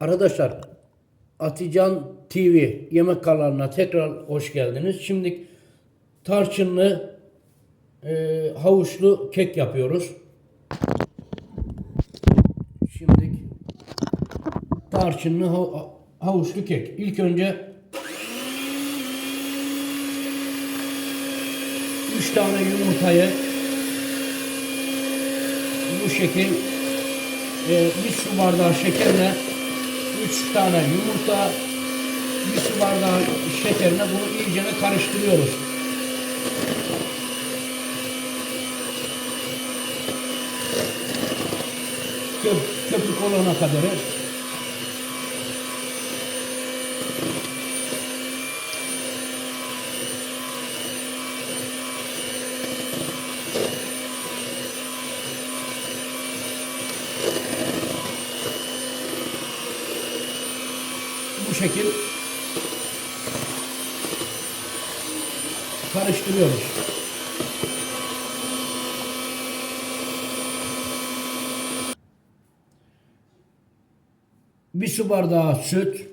Arkadaşlar Atican TV yemek kanalına tekrar hoş geldiniz. Şimdi tarçınlı e, havuçlu kek yapıyoruz. Şimdi tarçınlı hav- havuçlu kek. İlk önce 3 tane yumurtayı bu şekil e, bir su bardağı şekerle 3 tane yumurta bir su bardağı şekerle bunu iyice karıştırıyoruz. Köp, köpük olana kadar. Şekil karıştırıyoruz. Bir su bardağı süt,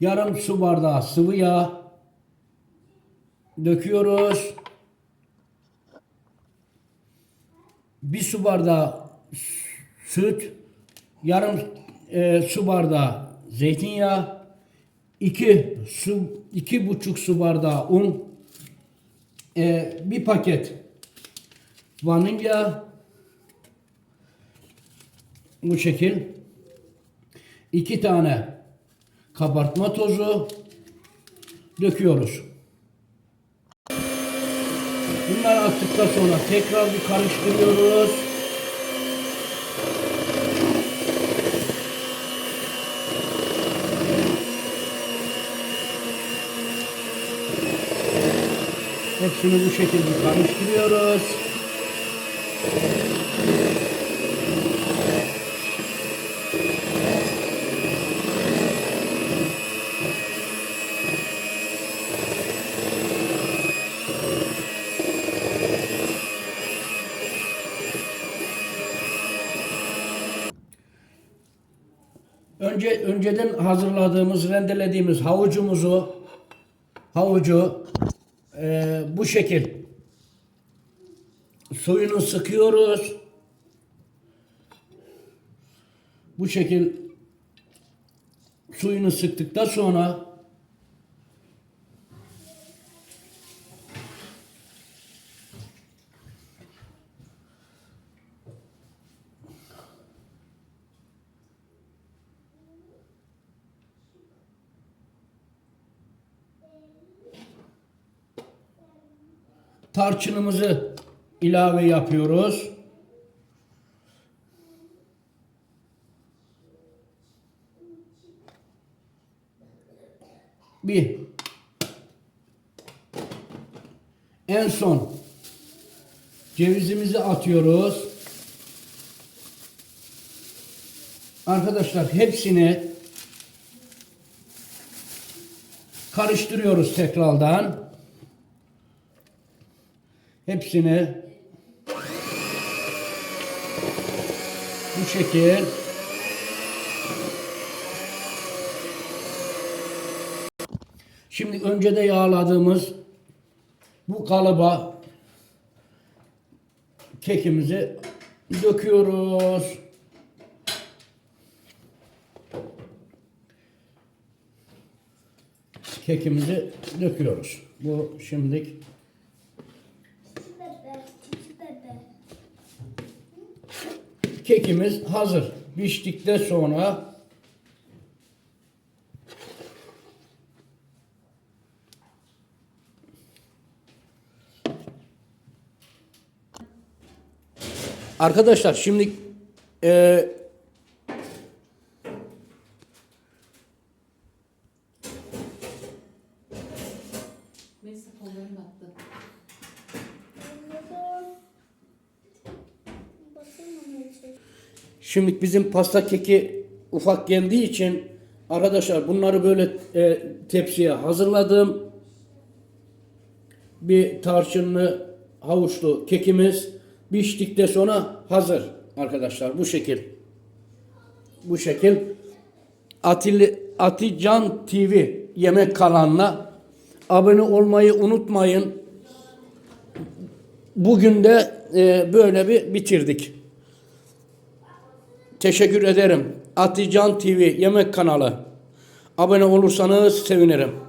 yarım su bardağı sıvı yağ döküyoruz. Bir su bardağı süt, yarım e, su bardağı zeytinyağı, iki su iki buçuk su bardağı un, e, bir paket vanilya, bu şekil, iki tane kabartma tozu döküyoruz. Bunları attıktan sonra tekrar bir karıştırıyoruz. Hepsini bu şekilde karıştırıyoruz. Önce önceden hazırladığımız, rendelediğimiz havucumuzu havucu e, bu şekil suyunu sıkıyoruz. Bu şekil suyunu sıktıktan sonra tarçınımızı ilave yapıyoruz. Bir. En son cevizimizi atıyoruz. Arkadaşlar hepsini karıştırıyoruz tekrardan. Hepsini bu şekil Şimdi önce de yağladığımız bu kalıba kekimizi döküyoruz. Kekimizi döküyoruz. Bu şimdilik Kekimiz hazır. Piştikten sonra Arkadaşlar şimdi e, Şimdi bizim pasta keki ufak geldiği için arkadaşlar bunları böyle e, tepsiye hazırladım. Bir tarçınlı havuçlu kekimiz piştikten sonra hazır arkadaşlar bu şekil. Bu şekil. Atil, Atican TV yemek kanalına abone olmayı unutmayın. Bugün de e, böyle bir bitirdik. Teşekkür ederim. Atican TV yemek kanalı. Abone olursanız sevinirim.